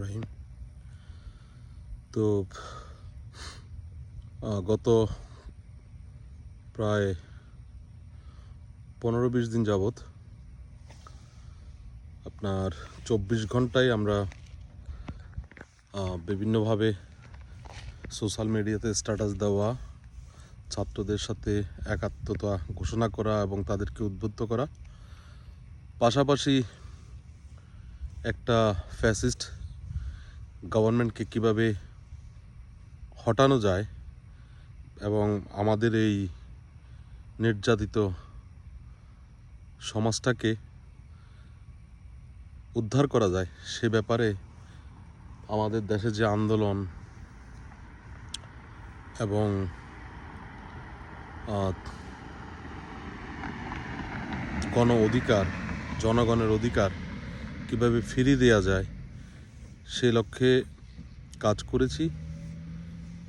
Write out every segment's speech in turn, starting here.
রহিম। তো গত প্রায় পনেরো বিশ দিন যাবৎ আপনার চব্বিশ ঘন্টায় আমরা বিভিন্নভাবে সোশ্যাল মিডিয়াতে স্ট্যাটাস দেওয়া, ছাত্রদের সাথে একাত্মতা ঘোষণা করা এবং তাদেরকে উদ্বুদ্ধ করা। পাশাপাশি একটা ফ্যাসিস্ট গভর্নমেন্টকে কীভাবে হটানো যায় এবং আমাদের এই নির্যাতিত সমাজটাকে উদ্ধার করা যায়, সে ব্যাপারে আমাদের দেশে যে আন্দোলন এবং গণ অধিকার, জনগণের অধিকার কীভাবে ফিরিয়ে দেওয়া যায়, সে লক্ষ্যে কাজ করেছি।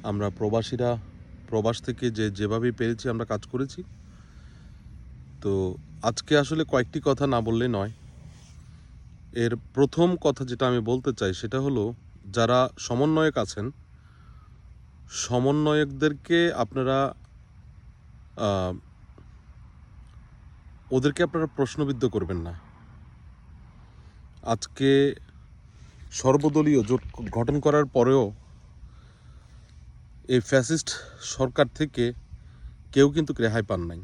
আমরা প্রবাসীরা, প্রবাস থেকে যে যেভাবে পেরেছি আমরা কাজ করেছি। তো আজকে আসলে কয়েকটি কথা না বললে নয়। এর প্রথম কথা যেটা আমি বলতে চাই সেটা হলো, যারা সমন্বয়ক আছেন, সমন্বয়কদেরকে আপনারা ওদেরকে আপনারা প্রশ্নবিদ্ধ করবেন না। আজকে সর্বদলীয় জোট গঠন করার পরেও এই ফ্যাসিস্ট সরকার থেকে কেউ কিন্তু রেহাই পান নাই।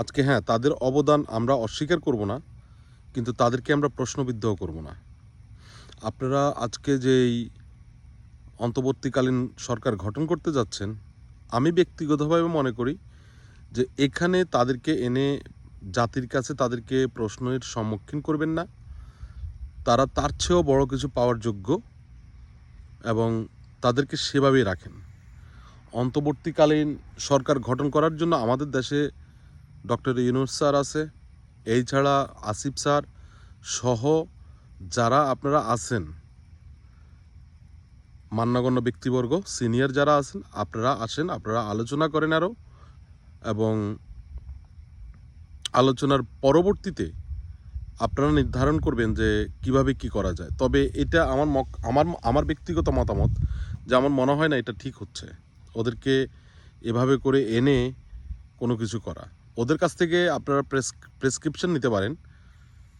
আজকে হ্যাঁ তাদের অবদান আমরা অস্বীকার করব না, কিন্তু তাদেরকে আমরা প্রশ্নবিদ্ধও করব না। আপনারা আজকে যেই অন্তর্বর্তীকালীন সরকার গঠন করতে যাচ্ছেন, আমি ব্যক্তিগতভাবে মনে করি যে এখানে তাদেরকে এনে জাতির কাছে তাদেরকে প্রশ্নের সম্মুখীন করবেন না। তারা তার চেয়েও বড় কিছু পাওয়ার যোগ্য এবং তাদেরকে সেভাবেই রাখেন। অন্তর্বর্তীকালীন সরকার গঠন করার জন্য আমাদের দেশে ডক্টর ইউনুস স্যার আছে এই ছাড়া আসিফ স্যার সহ যারা আপনারা আছেন, মান্যগণ্য ব্যক্তিবর্গ, সিনিয়র যারা আছেন, আপনারা আসেন, আপনারা আলোচনা করেন আরও এবং আলোচনার পরবর্তীতে আপনারা নির্ধারণ করবেন যে কীভাবে কি করা যায়। তবে এটা আমার আমার আমার ব্যক্তিগত মতামত যে আমার মনে হয় না এটা ঠিক হচ্ছে। ওদেরকে এভাবে করে এনে কোনো কিছু করা। ওদের কাছ থেকে আপনারা প্রেস, প্রেসক্রিপশন নিতে পারেন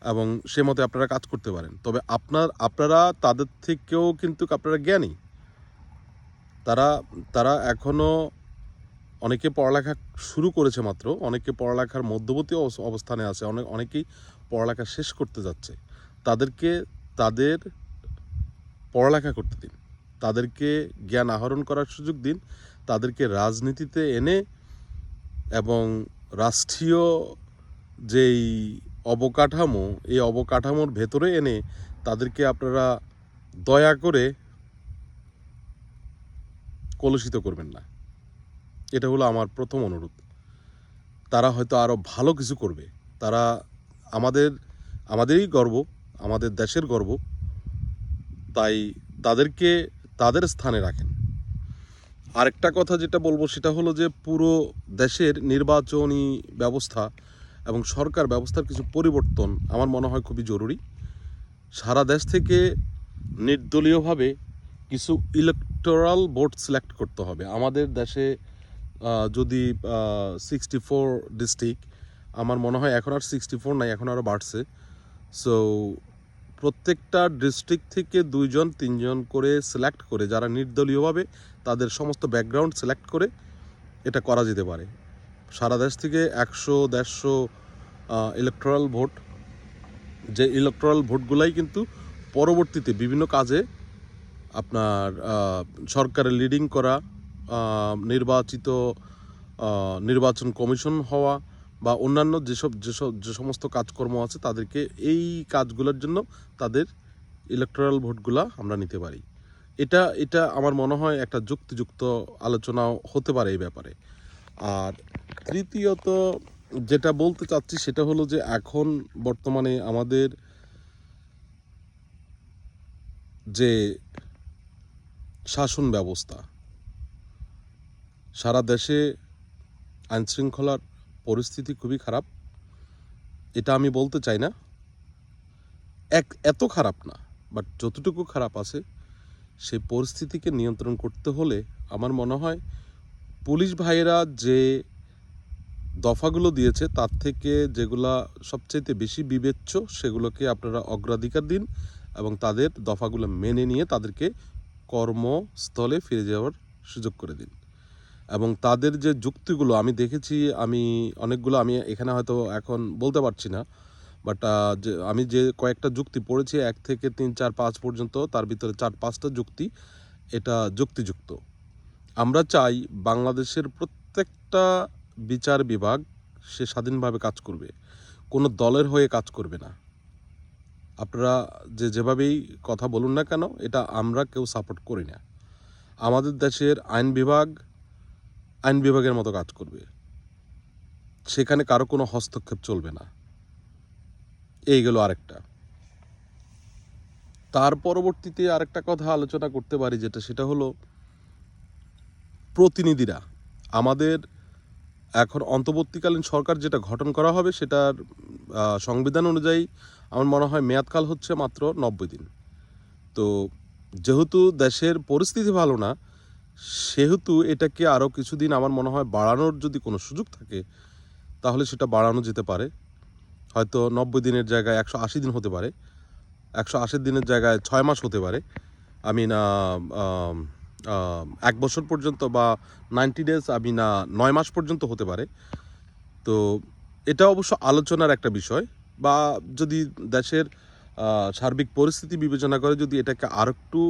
এবং সে মতে আপনারা কাজ করতে পারেন। তবে আপনার, আপনারা তাদের থেকেও কিন্তু আপনারা জ্ঞানী। তারা তারা এখনও অনেকে পড়ালেখা শুরু করেছে মাত্র, অনেকে পড়ালেখার মধ্যবর্তী অবস- অবস্থানে আছে। অনেক, অনেকেই পড়ালেখা শেষ করতে যাচ্ছে, তাদেরকে তাদের পড়ালেখা করতে দিন। তাদেরকে জ্ঞান আহরণ করার সুযোগ দিন। তাদেরকে রাজনীতিতে এনে এবং রাষ্ট্রীয় যেই অবকাঠামো, এই অবকাঠামোর ভেতরে এনে তাদেরকে আপনারা দয়া করে কলুষিত করবেন না। এটা হলো আমার প্রথম অনুরোধ। তারা হয়তো আরও ভালো কিছু করবে। তারা আমাদের, আমাদেরই গর্ব, আমাদের দেশের গর্ব, তাই তাদেরকে তাদের স্থানে রাখেন। আরেকটা কথা যেটা বলব সেটা হলো যে পুরো দেশের নির্বাচনী ব্যবস্থা এবং সরকার ব্যবস্থার কিছু পরিবর্তন আমার মনে হয় খুবই জরুরি। সারা দেশ থেকে নির্দলীয়ভাবে কিছু ইলেকটোরাল ভোট সিলেক্ট করতে হবে। আমাদের দেশে যদি সিক্সটি ফোর ডিস্ট্রিক্ট আমার মনে হয় এখন আর সিক্সটি ফোর নাই এখন আরও বাড়ছে। সো প্রত্যেকটা ডিস্ট্রিক্ট থেকে দুইজন তিনজন করে সিলেক্ট করে যারা নির্দলীয়ভাবে তাদের সমস্ত ব্যাকগ্রাউন্ড সিলেক্ট করে এটা করা যেতে পারে। সারা দেশ থেকে একশো দেড়শো ইলেকট্রাল ভোট যে ইলেকট্রাল ভোটগুলাই কিন্তু পরবর্তীতে বিভিন্ন কাজে আপনার আহ, সরকারের লিডিং করা নির্বাচিত নির্বাচন কমিশন হওয়া বা অন্যান্য যেসব যেসব, যে সমস্ত কাজকর্ম আছে তাদেরকে এই কাজগুলোর জন্য তাদের ইলেকট্রাল ভোটগুলা আমরা নিতে পারি। এটা এটা আমার মনে হয় একটা যুক্তিযুক্ত আলোচনা হতে পারে এই ব্যাপারে। আর তৃতীয়ত যেটা বলতে চাচ্ছি সেটা হলো যে এখন বর্তমানে আমাদের যে শাসন ব্যবস্থা, সারা দেশে আইনশৃঙ্খলার পরিস্থিতি খুবই খারাপ। এটা আমি বলতে চাই না। এক, এত খারাপ না বাট যতটুকু খারাপ আছে, সেই পরিস্থিতিকে নিয়ন্ত্রণ করতে হলে আমার মনে হয় পুলিশ ভাইয়েরা যে দফাগুলো দিয়েছে, তার থেকে যেগুলা সবচাইতে বেশি বিবেচ্য, সেগুলোকে আপনারা অগ্রাধিকার দিন এবং তাদের দফাগুলো মেনে নিয়ে তাদেরকে কর্মস্থলে ফিরে যাওয়ার সুযোগ করে দিন। এবং তাদের যে যুক্তিগুলো, আমি দেখেছি, আমি অনেকগুলো, আমি এখানে হয়তো এখন বলতে পারছি না বাট যে, আমি যে কয়েকটা যুক্তি পড়েছি, এক থেকে তিন, চার, পাঁচ পর্যন্ত, তার ভিতরে চার, পাঁচটা যুক্তি, এটা যুক্তিযুক্ত। আমরা চাই বাংলাদেশের প্রত্যেকটা বিচার বিভাগ সে স্বাধীনভাবে কাজ করবে, কোনো দলের হয়ে কাজ করবে না। আপনারা যে যেভাবেই কথা বলুন না কেন, এটা আমরা কেউ সাপোর্ট করি না। আমাদের দেশের আইন বিভাগ আইন বিভাগের মতো কাজ করবে। সেখানে কারও কোনো হস্তক্ষেপ চলবে না। এই গেল আরেকটা। তার পরবর্তীতে আরেকটা কথা আলোচনা করতে পারি, যেটা সেটা হলো, প্রতিনিধিরা, আমাদের এখন অন্তর্বর্তীকালীন সরকার যেটা গঠন করা হবে, সেটার সংবিধান অনুযায়ী আমার মনে হয় মেয়াদকাল হচ্ছে মাত্র নব্বই দিন। তো যেহেতু দেশের পরিস্থিতি ভালো না সেহেতু এটাকে আরও কিছুদিন আমার মনে হয় বাড়ানোর যদি কোনো সুযোগ থাকে, তাহলে সেটা বাড়ানো যেতে পারে। হয়তো নব্বই দিনের জায়গায় একশো আশি দিন হতে পারে। একশো আশি দিনের জায়গায় ছয় মাস হতে পারে। আমি না এক বছর পর্যন্ত বা নাইনটি ডেজ আমি না নয় মাস পর্যন্ত হতে পারে। তো এটা অবশ্য আলোচনার একটা বিষয় বা যদি দেশের সার্বিক পরিস্থিতি বিবেচনা করে যদি এটাকে আর একটু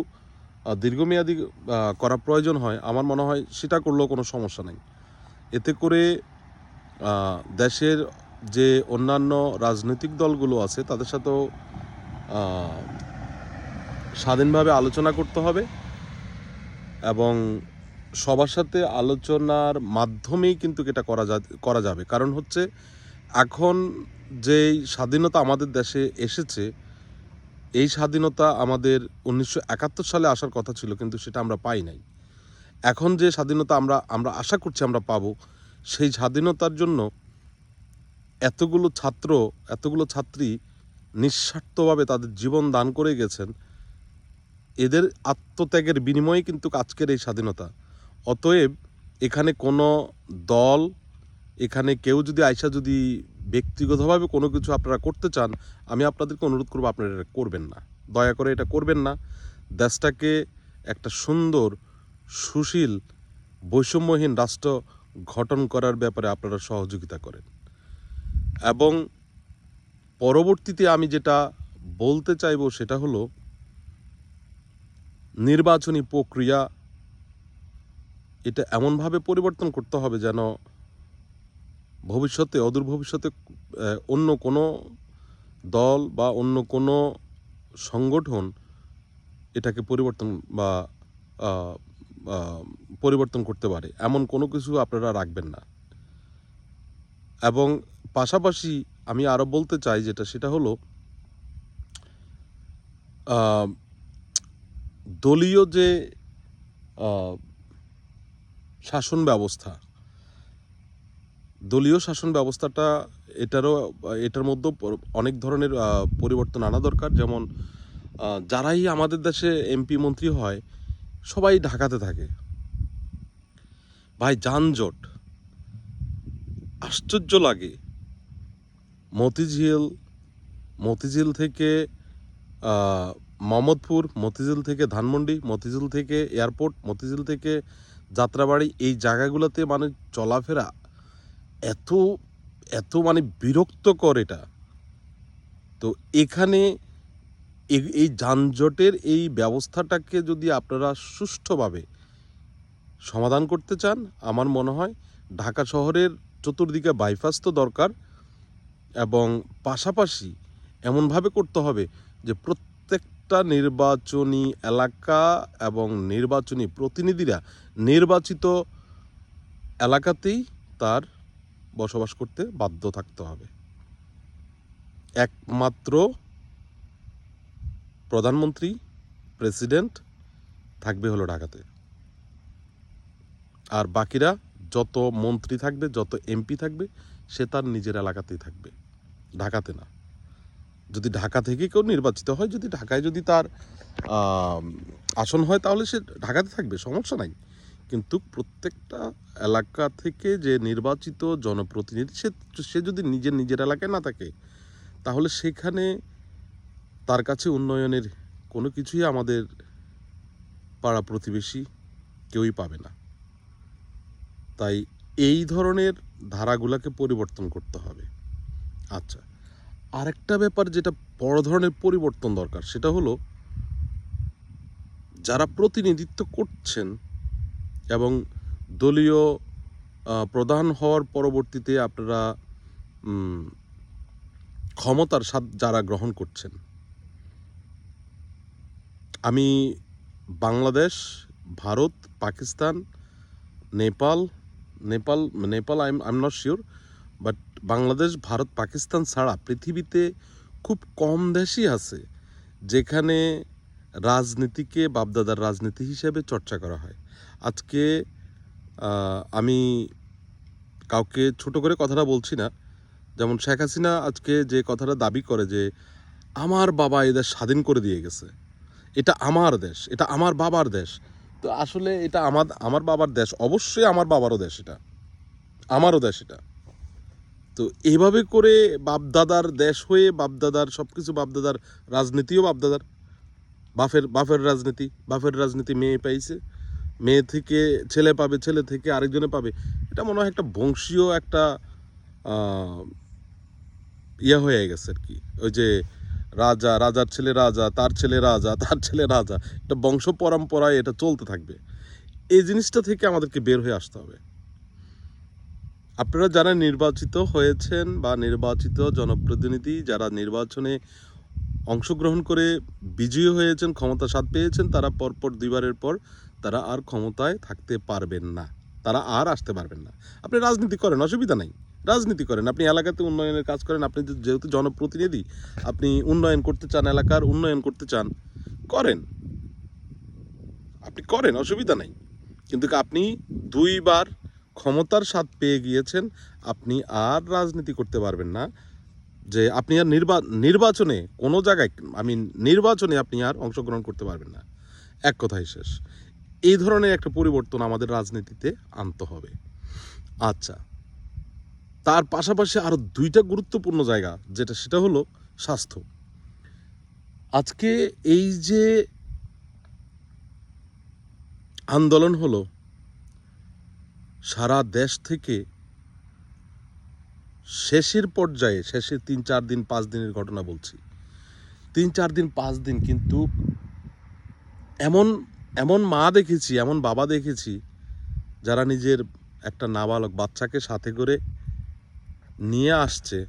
দীর্ঘমেয়াদী করা প্রয়োজন হয়, আমার মনে হয় সেটা করলেও কোনো সমস্যা নেই। এতে করে দেশের যে অন্যান্য রাজনৈতিক দলগুলো আছে, তাদের সাথেও স্বাধীনভাবে আলোচনা করতে হবে এবং সবার সাথে আলোচনার মাধ্যমেই কিন্তু এটা করা যা, করা যাবে। কারণ হচ্ছে, এখন যেই স্বাধীনতা আমাদের দেশে এসেছে এই স্বাধীনতা আমাদের উনিশশো একাত্তর সালে আসার কথা ছিল, কিন্তু সেটা আমরা পাই নাই। এখন যে স্বাধীনতা আমরা আমরা আশা করছি আমরা পাবো, সেই স্বাধীনতার জন্য এতগুলো ছাত্র, এতগুলো ছাত্রী নিঃস্বার্থভাবে তাদের জীবন দান করে গেছেন। এদের আত্মত্যাগের বিনিময়ে কিন্তু আজকের এই স্বাধীনতা। অতএব এখানে কোনো দল এখানে কেউ যদি আইসা যদি ব্যক্তিগতভাবে কোনো কিছু আপনারা করতে চান, আমি আপনাদেরকে অনুরোধ করব আপনারা এটা করবেন না। দয়া করে এটা করবেন না। দেশটাকে একটা সুন্দর, সুশীল, বৈষম্যহীন রাষ্ট্র গঠন করার ব্যাপারে আপনারা সহযোগিতা করেন। এবং পরবর্তীতে আমি যেটা বলতে চাইব সেটা হলো, নির্বাচনী প্রক্রিয়া এটা এমনভাবে পরিবর্তন করতে হবে যেন ভবিষ্যতে, অদূর ভবিষ্যতে অন্য কোনো দল বা অন্য কোনো সংগঠন এটাকে পরিবর্তন বা পরিবর্তন করতে পারে। এমন কোনো কিছু আপনারা রাখবেন না। এবং পাশাপাশি আমি আরও বলতে চাই যেটা, সেটা হলো দলীয় যে শাসন ব্যবস্থা দলীয় শাসন ব্যবস্থাটা এটারও, এটার মধ্যেও অনেক ধরনের পরিবর্তন আনা দরকার। যেমন যারাই আমাদের দেশে এমপি মন্ত্রী হয়, সবাই ঢাকাতে থাকে। ভাই, যানজট। আশ্চর্য লাগে। মতিঝিল মতিঝিল থেকে মোহাম্মদপুর, মতিঝিল থেকে ধানমন্ডি, মতিঝিল থেকে এয়ারপোর্ট, মতিঝিল থেকে যাত্রাবাড়ি, এই জায়গাগুলোতে মানে চলাফেরা এত এত মানে বিরক্ত বিরক্তকর এটা। তো এখানে এই যানজটের এই ব্যবস্থাটাকে যদি আপনারা সুষ্ঠুভাবে সমাধান করতে চান, আমার মনে হয় ঢাকা শহরের চতুর্দিকে বাইপাস তো দরকার এবং পাশাপাশি এমনভাবে করতে হবে যে প্রত্যেকটা নির্বাচনী এলাকা এবং নির্বাচনী প্রতিনিধিরা নির্বাচিত এলাকাতেই তার বসবাস করতে বাধ্য থাকতে হবে। একমাত্র প্রধানমন্ত্রী, প্রেসিডেন্ট থাকবে হলো ঢাকাতে। আর বাকিরা যত মন্ত্রী থাকবে, যত এমপি থাকবে, সে তার নিজের এলাকাতেই থাকবে। ঢাকাতে না। যদি ঢাকা থেকে কেউ নির্বাচিত হয়, যদি ঢাকায় যদি তার আসন হয়, তাহলে সে ঢাকাতে থাকবে, সমস্যা নাই। কিন্তু প্রত্যেকটা এলাকা থেকে যে নির্বাচিত জনপ্রতিনিধি, সে সে যদি নিজের নিজের এলাকায় না থাকে, তাহলে সেখানে তার কাছে উন্নয়নের কোনো কিছুই আমাদের পাড়া প্রতিবেশী কেউই পাবে না। তাই এই ধরনের ধারাগুলোকে পরিবর্তন করতে হবে। আচ্ছা আরেকটা ব্যাপার যেটা বড় ধরনের পরিবর্তন দরকার, সেটা হলো যারা প্রতিনিধিত্ব করছেন এবং দলীয় প্রধান হওয়ার পরবর্তীতে আপনারা ক্ষমতার স্বাদ যারা গ্রহণ করছেন। আমি Bangladesh, Bharat, Pakistan, Nepal Nepal Nepal I I am not sure but Bangladesh, Bharat, Pakistan ছাড়া পৃথিবীতে খুব কম দেশই আছে, যেখানে রাজনীতিকে বাপদাদার রাজনীতি হিসেবে চর্চা করা হয়। আজকে আমি কাউকে ছোট করে কথাটা বলছি না। যেমন শেখ হাসিনা আজকে যে কথাটা দাবি করে যে, আমার বাবা এদের স্বাধীন করে দিয়ে গেছে। এটা আমার দেশ, এটা আমার বাবার দেশ। তো আসলে এটা আমার আমার বাবার দেশ, অবশ্যই আমার বাবারও দেশ এটা। আমারও দেশ এটা। তো এইভাবে করে বাপদাদার দেশ হয়ে বাপদাদার সব কিছু বাপদাদার রাজনীতিও বাপদাদার। বাফের বাফের রাজনীতি বাফের রাজনীতি মেয়ে পাইছে। মেয়ে থেকে, ছেলে পাবে, ছেলে থেকে আরেকজনে পাবে, এটা মনে হয় একটা বংশীয় একটা ইয়ে হয়ে গেছে আর কি। ওই যে রাজা, রাজার ছেলে রাজা, তার ছেলে রাজা, তার ছেলে রাজা, এটা বংশ পরম্পরায় এটা চলতে থাকবে। এই জিনিসটা থেকে আমাদেরকে বের হয়ে আসতে হবে। আপনারা যারা নির্বাচিত হয়েছেন বা নির্বাচিত জনপ্রতিনিধি, যারা নির্বাচনে অংশগ্রহণ করে বিজয়ী হয়েছেন ক্ষমতা স্বাদ পেয়েছেন, তারা পরপর দুইবারের পর তারা আর ক্ষমতায় থাকতে পারবেন না। তারা আর আসতে পারবেন না। আপনি রাজনীতি করেন, অসুবিধা নাই। রাজনীতি করেন, আপনি এলাকাতে উন্নয়নের কাজ করেন, আপনি যেহেতু জনপ্রতিনিধি, আপনি উন্নয়ন করতে চান, এলাকার উন্নয়ন করতে চান, করেন। আপনি করেন, অসুবিধা নাই। কিন্তু আপনি দুইবার ক্ষমতার স্বাদ পেয়ে গিয়েছেন, আপনি আর রাজনীতি করতে পারবেন না। যে আপনি আর নির্বা নির্বাচনে কোনো জায়গায় আমি নির্বাচনে আপনি আর অংশগ্রহণ করতে পারবেন না। এক কথাই শেষ। এই ধরনের একটা পরিবর্তন আমাদের রাজনীতিতে আনতে হবে। আচ্ছা তার পাশাপাশি আরও দুইটা গুরুত্বপূর্ণ জায়গা, যেটা সেটা হলো স্বাস্থ্য। আজকে এই যে আন্দোলন হলো, সারা দেশ থেকে শেষের পর্যায়ে, শেষের তিন, চার দিন, পাঁচ দিনের ঘটনা বলছি, তিন, চার দিন, পাঁচ দিন কিন্তু এমন এমন মা দেখেছি, এমন বাবা দেখেছি, যারা নিজের একটা নাবালক বাচ্চাকে সাথে করে নিয়ে আসছে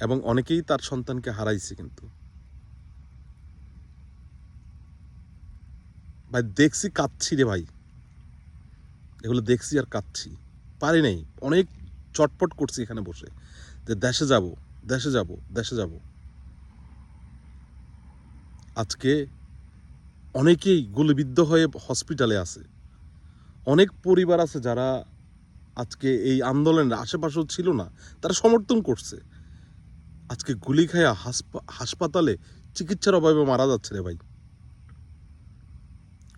এবং অনেকেই তার সন্তানকে হারাইছে কিন্তু। ভাই, দেখছি কাঁদছি রে ভাই। এগুলো দেখছি আর কাঁদছি। পারি নাই। অনেক চটপট করছি এখানে বসে। যে দেশে যাব দেশে যাব দেশে যাব। আজকে অনেকেই গুলিবিদ্ধ হয়ে হসপিটালে আছে। অনেক পরিবার আছে যারা আজকে এই আন্দোলনের আশেপাশেও ছিল না, তারা সমর্থন করছে। আজকে গুলি খায়া হাসপাতালে চিকিৎসার অভাবে মারা যাচ্ছে রে ভাই।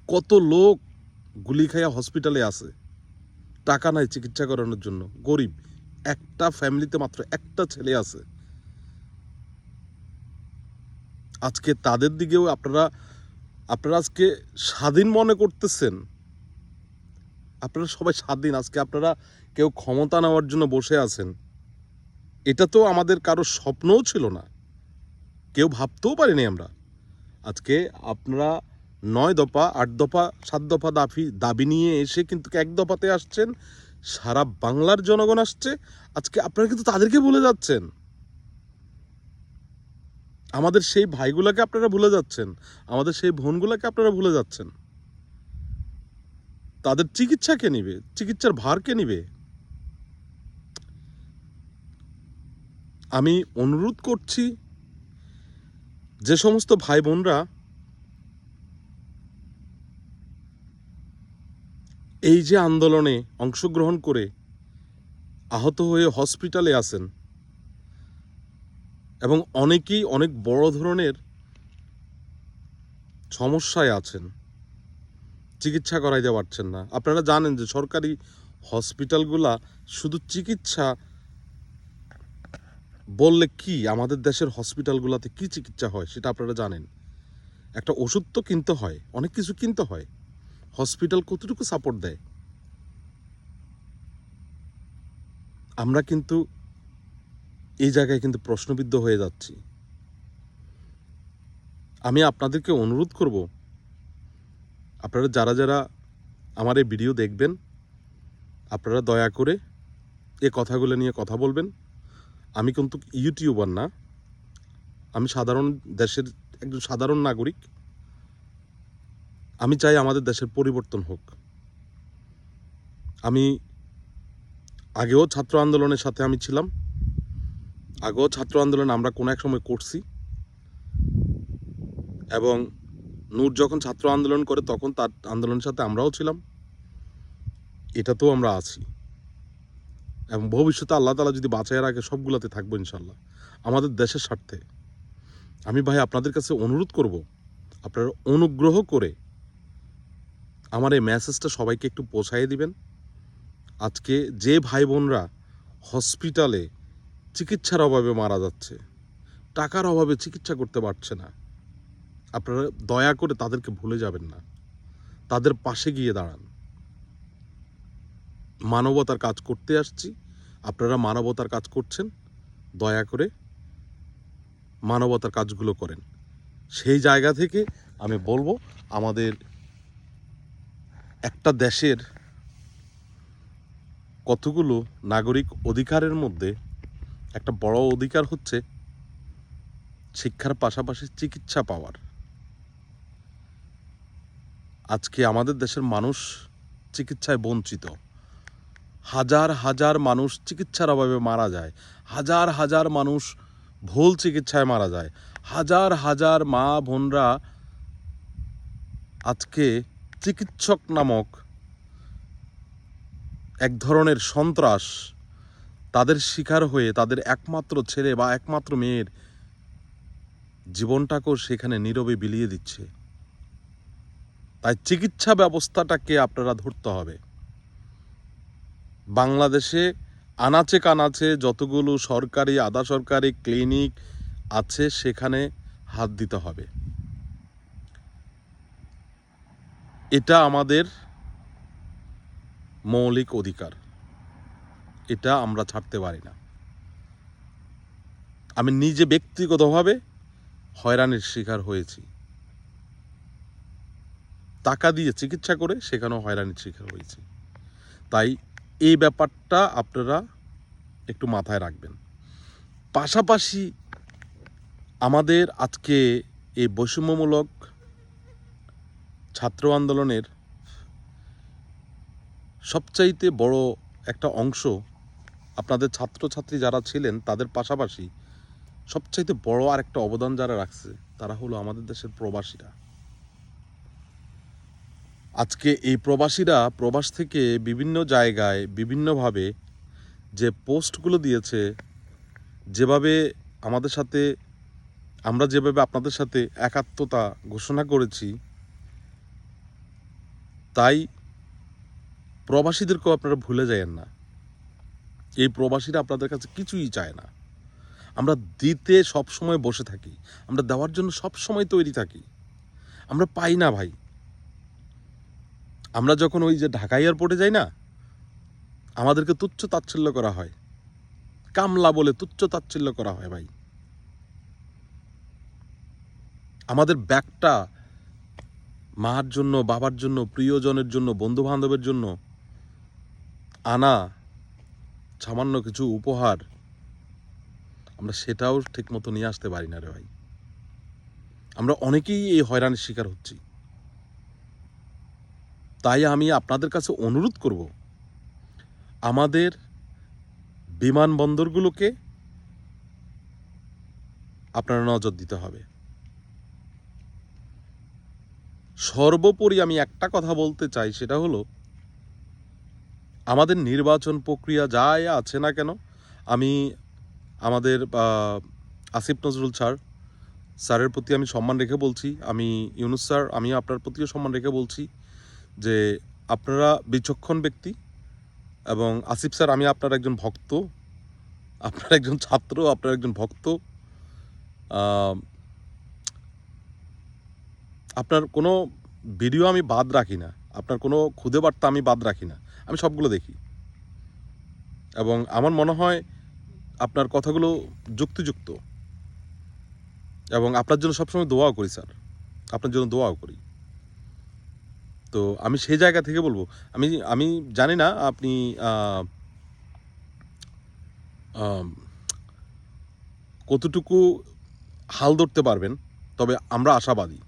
কত লোক গুলি খায়া হসপিটালে আছে। টাকা নাই চিকিৎসা করানোর জন্য। গরিব। একটা ফ্যামিলিতে মাত্র একটা ছেলে আছে। আজকে তাদের দিকেও আপনারা আপনারা আজকে স্বাধীন মনে করতেছেন? আপনারা সবাই স্বাধীন, আজকে আপনারা কেউ ক্ষমতা নেওয়ার জন্য বসে আছেন। এটা তো আমাদের কারও স্বপ্নও ছিল না। কেউ ভাবতেও পারিনি আমরা। আজকে আপনারা নয় দফা, আট দফা, সাত দফা দাবি দাবি নিয়ে এসে কিন্তু এক দফাতে আসছেন। সারা বাংলার জনগণ আসছে। আজকে আপনারা কিন্তু তাদেরকে বলে যাচ্ছেন। আমাদের সেই ভাইগুলাকে আপনারা ভুলে যাচ্ছেন। আমাদের সেই বোনগুলাকে আপনারা ভুলে যাচ্ছেন। তাদের চিকিৎসা কে নিবে? চিকিৎসার ভার কে নিবে? আমি অনুরোধ করছি, যে সমস্ত ভাই বোনরা এই যে আন্দোলনে অংশগ্রহণ করে আহত হয়ে হসপিটালে আছেন এবং অনেকেই অনেক বড় ধরনের সমস্যায় আছেন। চিকিৎসা করাইতে পারছেন না। আপনারা জানেন যে সরকারি হসপিটালগুলা শুধু চিকিৎসা বললে কি আমাদের দেশের হসপিটালগুলোতে কি চিকিৎসা হয় সেটা আপনারা জানেন। একটা ওষুধ তো কিনতে হয়, অনেক কিছু কিনতে হয়। হসপিটাল কতটুকু সাপোর্ট দেয়? আমরা কিন্তু এই জায়গায় কিন্তু প্রশ্নবিদ্ধ হয়ে যাচ্ছি। আমি আপনাদেরকে অনুরোধ করব, আপনারা যারা যারা আমার এই ভিডিও দেখবেন, আপনারা দয়া করে এ কথাগুলো নিয়ে কথা বলবেন। আমি কিন্তু ইউটিউবার না, আমি সাধারণ দেশের একজন সাধারণ নাগরিক। আমি চাই আমাদের দেশের পরিবর্তন হোক। আমি আগেও ছাত্র আন্দোলনের সাথে আমি ছিলাম আগেও ছাত্র আন্দোলন আমরা কোনো এক সময় করছি। এবং নূর যখন ছাত্র আন্দোলন করে, তখন তার আন্দোলনের সাথে আমরাও ছিলাম। এটাতেও আমরা আছি। এবং ভবিষ্যতে আল্লাহ তালা যদি বাঁচায় রাখে, সবগুলোতে থাকব ইনশাল্লাহ আমাদের দেশের স্বার্থে। আমি ভাই আপনাদের কাছে অনুরোধ করব, আপনারা অনুগ্রহ করে আমার এই মেসেজটা সবাইকে একটু পৌঁছাই দিবেন। আজকে যে ভাই বোনরা হসপিটালে চিকিৎসার অভাবে মারা যাচ্ছে। টাকার অভাবে চিকিৎসা করতে পারছে না। আপনারা দয়া করে তাদেরকে ভুলে যাবেন না। তাদের পাশে গিয়ে দাঁড়ান। মানবতার কাজ করতে আসছি। আপনারা মানবতার কাজ করছেন। দয়া করে মানবতার কাজগুলো করেন। সেই জায়গা থেকে আমি বলব, আমাদের একটা দেশের কতগুলো নাগরিক অধিকারের মধ্যে একটা বড় অধিকার হচ্ছে শিক্ষার পাশাপাশি চিকিৎসা পাওয়ার। আজকে আমাদের দেশের মানুষ চিকিৎসায় বঞ্চিত। হাজার হাজার মানুষ চিকিৎসার অভাবে মারা যায়। হাজার হাজার মানুষ ভুল চিকিৎসায় মারা যায়। হাজার হাজার মা বোনরা আজকে চিকিৎসক নামক এক ধরনের সন্ত্রাস তাদের শিকার হয়ে, তাদের একমাত্র ছেলে বা একমাত্র মেয়ের জীবনটাকেও সেখানে নীরবে বিলিয়ে দিচ্ছে। তাই চিকিৎসা ব্যবস্থাটাকে আপনারা ধরতে হবে। বাংলাদেশে আনাচে কানাচে যতগুলো সরকারি, আধা সরকারি ক্লিনিক আছে, সেখানে হাত দিতে হবে। এটা আমাদের মৌলিক অধিকার। এটা আমরা ছাড়তে পারি না। আমি নিজে ব্যক্তিগতভাবে হয়রানির শিকার হয়েছি। টাকা দিয়ে চিকিৎসা করে সেখানেও হয়রানির শিকার হয়েছি। তাই এই ব্যাপারটা আপনারা একটু মাথায় রাখবেন। পাশাপাশি আমাদের আজকে এই বৈষম্যমূলক ছাত্র আন্দোলনের সবচাইতে বড় একটা অংশ আপনাদের ছাত্রছাত্রী যারা ছিলেন, তাদের পাশাপাশি সবচাইতে বড় আর একটা অবদান যারা রাখছে, তারা হলো আমাদের দেশের প্রবাসীরা। আজকে এই প্রবাসীরা প্রবাস থেকে বিভিন্ন জায়গায় বিভিন্নভাবে যে পোস্টগুলো দিয়েছে, যেভাবে আমাদের সাথে, আমরা যেভাবে আপনাদের সাথে একাত্মতা ঘোষণা করেছি, তাই প্রবাসীদেরকেও আপনারা ভুলে যায়েন না। এই প্রবাসীরা আপনাদের কাছে কিছুই চায় না। আমরা দিতে সব সময় বসে থাকি। আমরা দেওয়ার জন্য সব সময় তৈরি থাকি। আমরা পাই না ভাই। আমরা যখন ওই যে ঢাকা এয়ারপোর্টে যাই না, আমাদেরকে তুচ্ছ তাচ্ছিল্য করা হয়। কামলা বলে তুচ্ছ তাচ্ছিল্য করা হয় ভাই। আমাদের ব্যাগটা মার জন্য, বাবার জন্য, প্রিয়জনের জন্য বন্ধু বান্ধবের জন্য আনা সামান্য কিছু উপহার, আমরা সেটাও ঠিক মতো নিয়ে আসতে পারি না রে ভাই। আমরা অনেকেই এই হয়রানির শিকার হচ্ছি। তাই আমি আপনাদের কাছে অনুরোধ করব, আমাদের বিমানবন্দরগুলোকে আপনারা নজর দিতে হবে। সর্বোপরি আমি একটা কথা বলতে চাই, সেটা হলো আমাদের নির্বাচন প্রক্রিয়া যাই আছে না কেন, আমি আমাদের আসিফ নজরুল স্যার, স্যারের প্রতি আমি সম্মান রেখে বলছি, আমি ইউনুস স্যার, আমি আপনার প্রতিও সম্মান রেখে বলছি যে আপনারা বিচক্ষণ ব্যক্তি এবং আসিফ স্যার, আমি আপনার একজন ভক্ত, আপনার একজন ছাত্র, আপনার একজন ভক্ত আপনার কোনো ভিডিও আমি বাদ রাখি না, আপনার কোনো খুদে বার্তা আমি বাদ রাখি না। আমি সবগুলো দেখি। এবং আমার মনে হয় আপনার কথাগুলো যুক্তিযুক্ত। এবং আপনার জন্য সবসময় দোয়াও করি, স্যার। আপনার জন্য দোয়াও করি। তো আমি সেই জায়গা থেকে বলব, আমি আমি জানি না আপনি কতটুকু হাল ধরতে পারবেন, তবে আমরা আশাবাদী।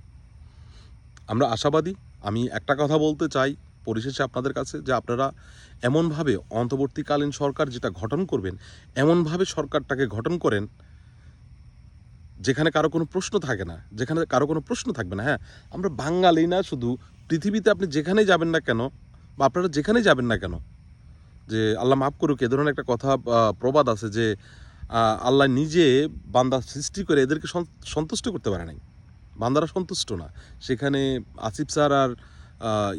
আমরা আশাবাদী, আমি একটা কথা বলতে চাই পরিশেষে আপনাদের কাছে যে আপনারা এমনভাবে অন্তর্বর্তীকালীন সরকার যেটা গঠন করবেন, এমনভাবে সরকারটাকে গঠন করেন যেখানে কারও কোনো প্রশ্ন থাকে না, যেখানে কারও কোনো প্রশ্ন থাকবে না। হ্যাঁ আমরা বাঙালি না শুধু, পৃথিবীতে আপনি যেখানেই যাবেন না কেন, বা আপনারা যেখানেই যাবেন না কেন, যে আল্লাহ মাফ করুক, এ ধরনের একটা কথা প্রবাদ আছে যে আল্লাহ নিজে বান্দা সৃষ্টি করে এদেরকে সন্তুষ্ট করতে পারে নাই। বান্দারা সন্তুষ্ট না। সেখানে আসিফ স্যার আর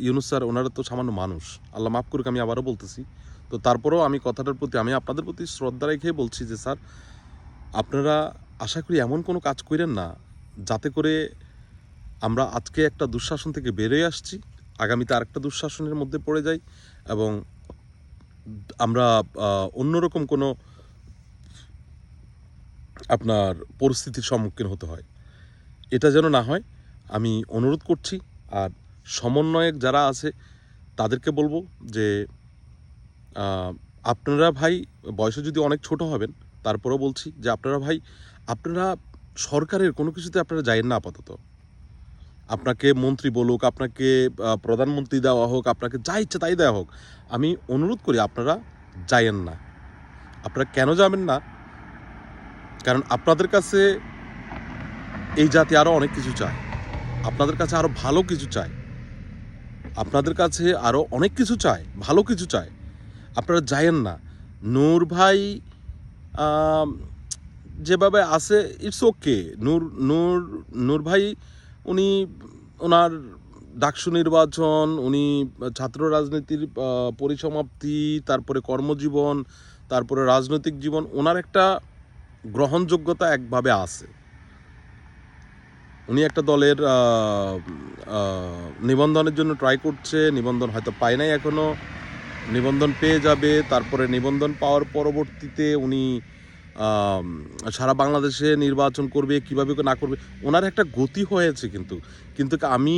ইউনুস স্যার, ওনারা তো সামান্য মানুষ। আল্লাহ মাফ করুক, আমি আবারও বলতেছি। তো তারপরেও আমি কথাটার প্রতি, আমি আপনাদের প্রতি শ্রদ্ধা রেখে বলছি যে, স্যার, আপনারা আশা করি এমন কোনো কাজ করেন না, যাতে করে আমরা আজকে একটা দুঃশাসন থেকে বেরোয় আসছি, আগামীতে আরেকটা দুঃশাসনের মধ্যে পড়ে যাই এবং আমরা অন্যরকম কোনো আপনার পরিস্থিতির সম্মুখীন হতে হয়। এটা যেন না হয়, আমি অনুরোধ করছি, আর সমন্বয়ক যারা আছে, তাদেরকে বলব যে আপনারা ভাই বয়সে যদি অনেক ছোট হবেন, তারপরেও বলছি যে আপনারা ভাই, আপনারা সরকারের কোনো কিছুতে আপনারা যাইয়েন না আপাতত। আপনাকে মন্ত্রী বলুক, আপনাকে প্রধানমন্ত্রী দেওয়া হোক, আপনাকে যা ইচ্ছা তাই দেওয়া হোক, আমি অনুরোধ করি আপনারা যাইয়েন না। আপনারা কেন যাবেন না? কারণ আপনাদের কাছে এই জাতি আরও অনেক কিছু চায়। আপনাদের কাছে আরও ভালো কিছু চায়। আপনাদের কাছে আরও অনেক কিছু চায়, ভালো কিছু চায়। আপনারা যায়েন না। নূর ভাই যেভাবে আছে ইটস ওকে নূর নূর নূর ভাই, উনি ওনার ডাকসু নির্বাচন, উনি ছাত্র রাজনীতির পরিসমাপ্তি, তারপরে কর্মজীবন, তারপরে রাজনৈতিক জীবন, ওনার একটা গ্রহণযোগ্যতা একভাবে আছে। উনি একটা দলের নিবন্ধনের জন্য ট্রাই করছে নিবন্ধন হয়তো পায় নাই এখনও নিবন্ধন পেয়ে যাবে তারপরে নিবন্ধন পাওয়ার পরবর্তীতে উনি সারা বাংলাদেশে নির্বাচন করবে কীভাবে না করবে ওনার একটা গতি হয়েছে কিন্তু। কিন্তু আমি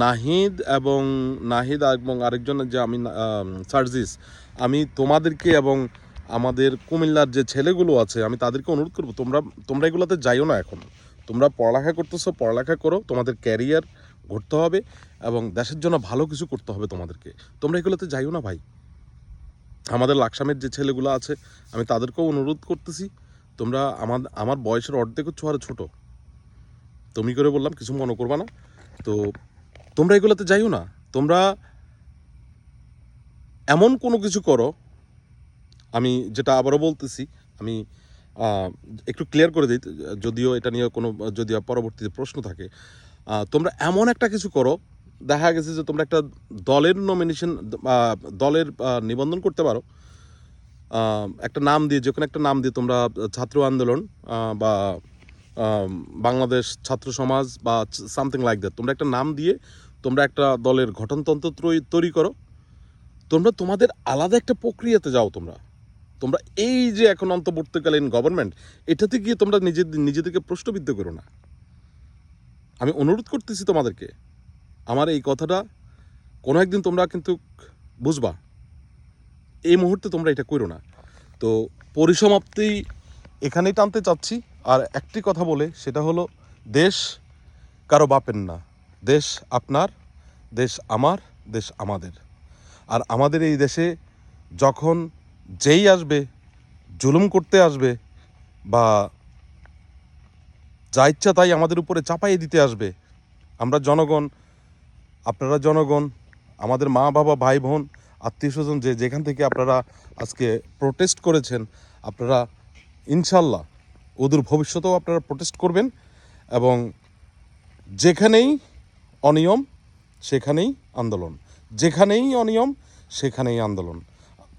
নাহিদ এবং নাহিদ এবং আরেকজন যে আমি আম, সার্জিস আমি তোমাদেরকে এবং আমাদের কুমিল্লার যে ছেলেগুলো আছে আমি তাদেরকে অনুরোধ করব তোমরা তোমরা এগুলোতে যাইও না এখন। তোমরা পড়ালেখা করতেছো, পড়ালেখা করো, তোমাদের ক্যারিয়ার গড়তে হবে এবং দেশের জন্য ভালো কিছু করতে হবে তোমাদেরকে। তোমরা এগুলোতে যাইও না ভাই। আমাদের লাকসামের যে ছেলেগুলো আছে, আমি তাদেরকেও অনুরোধ করতেছি, তোমরা আমার আমার বয়সের অর্ধেক হচ্ছে আরও ছোটো। তুমি করে বললাম, কিছু মনে করবা না। তো তোমরা এগুলোতে যাইও না। তোমরা এমন কোনো কিছু করো, আমি যেটা আবারও বলতেছি, আমি একটু ক্লিয়ার করে দিই, যদিও এটা নিয়ে কোনো যদি পরবর্তীতে প্রশ্ন থাকে। তোমরা এমন একটা কিছু করো, দেখা গেছে যে তোমরা একটা দলের নমিনেশন দলের নিবন্ধন করতে পারো। একটা নাম দিয়ে, যে কোনো একটা নাম দিয়ে তোমরা ছাত্র আন্দোলন বা বাংলাদেশ ছাত্র সমাজ বা সামথিং লাইক দ্যাট তোমরা একটা নাম দিয়ে তোমরা একটা দলের গঠনতন্ত্র তৈরি করো। তোমরা তোমাদের আলাদা একটা প্রক্রিয়াতে যাও তোমরা। তোমরা এই যে এখন অন্তর্বর্তীকালীন গভর্নমেন্ট এটাতে গিয়ে তোমরা নিজেদের নিজেদেরকে প্রশ্নবিদ্ধ করো না। আমি অনুরোধ করতেছি তোমাদেরকে, আমার এই কথাটা কোনো একদিন তোমরা কিন্তু বুঝবা। এই মুহূর্তে তোমরা এটা করো না। তো পরিসমাপ্তি এখানেই টানতে চাচ্ছি। আর একটি কথা বলে, সেটা হলো, দেশ কারও বাপের না। দেশ আপনার, দেশ আমার, দেশ আমাদের। আর আমাদের এই দেশে যখন যেই আসবে, জুলুম করতে আসবে বা যা ইচ্ছা তাই আমাদের উপরে চাপাইয়ে দিতে আসবে। আমরা জনগণ, আপনারা জনগণ, আমাদের মা বাবা, ভাই বোন, আত্মীয় স্বজন যে যেখান থেকে আপনারা আজকে প্রোটেস্ট করেছেন, আপনারা ইনশাল্লাহ ওদের ভবিষ্যতেও আপনারা প্রোটেস্ট করবেন এবং যেখানেই অনিয়ম, সেখানেই আন্দোলন। যেখানেই অনিয়ম, সেখানেই আন্দোলন।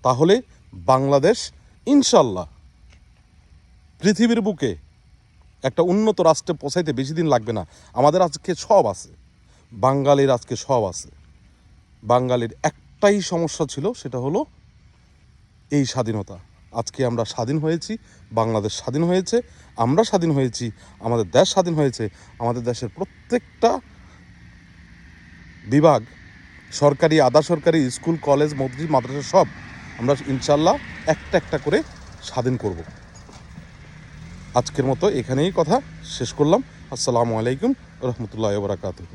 তাহলে বাংলাদেশ, ইনশাল্লাহ পৃথিবীর বুকে একটা উন্নত রাষ্ট্রে পৌঁছাইতে বেশি দিন লাগবে না। আমাদের আজকে সব আছে। বাঙালির আজকে সব আছে। বাঙালির একটাই সমস্যা ছিল, সেটা হলো এই স্বাধীনতা। আজকে আমরা স্বাধীন হয়েছি, বাংলাদেশ স্বাধীন হয়েছে, আমরা স্বাধীন হয়েছি, আমাদের দেশ স্বাধীন হয়েছে, আমাদের দেশের প্রত্যেকটা বিভাগ, সরকারি, আধা সরকারি, স্কুল, কলেজ, মসজিদ, মাদ্রাসা সব আমরা ইনশাল্লাহ একটা একটা করে স্বাধীন করব। আজকের মতো এখানেই কথা শেষ করলাম। আসসালামু আলাইকুম রহমতুল্লাহ বরাকাতুহ।